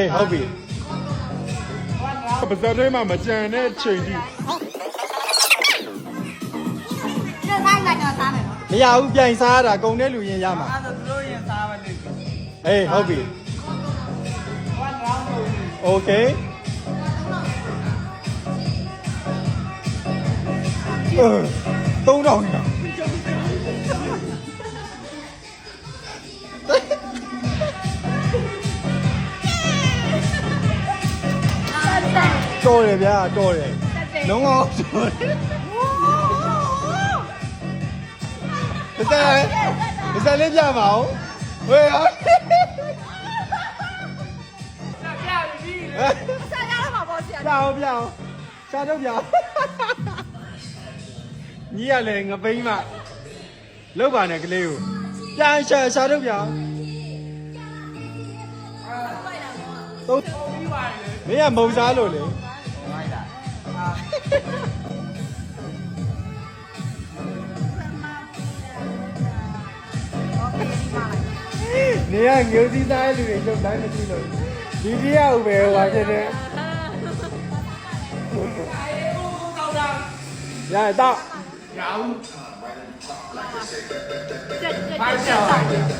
ဟေးဟုတ်ပြီပါဇက်ထဲမှာမကြံတဲ့ချိန်ထိ 这三个叫啥来着？ မရဘူးပြိုင်စားရတာကုန်တဲ့လူရင်ရမှာ အဲ့ဒါသူတို့ရင်စားမလို့ ဟေးဟုတ်ပြီ one round လို့ โอเคเออ3000 တော်တယ်ဗျာတော်တယ်လုံးဝတော်တယ်ပစံပစံလေးပြပါဦးဝေးဟာပြပြီဆရာရမှာပေါ့ဆရာပြအောင်ပြအောင်ဆရာတို့ပြအောင်ညီရလေငပိမ့်မလောက်ပါနဲ့ကလေးကိုပြန်ဆရာဆရာတို့ပြအောင်သုံးပြီးပါလေမင်းကမုံစားလို့လေ နေကငိုစည်းသားလူတွေရုပ်တိုင်းမရှိလို့ဒီတယောက်ပဲဟွာဖြစ်တယ်ရရတော့ဖိုက်ချောင်းဒီမရတော့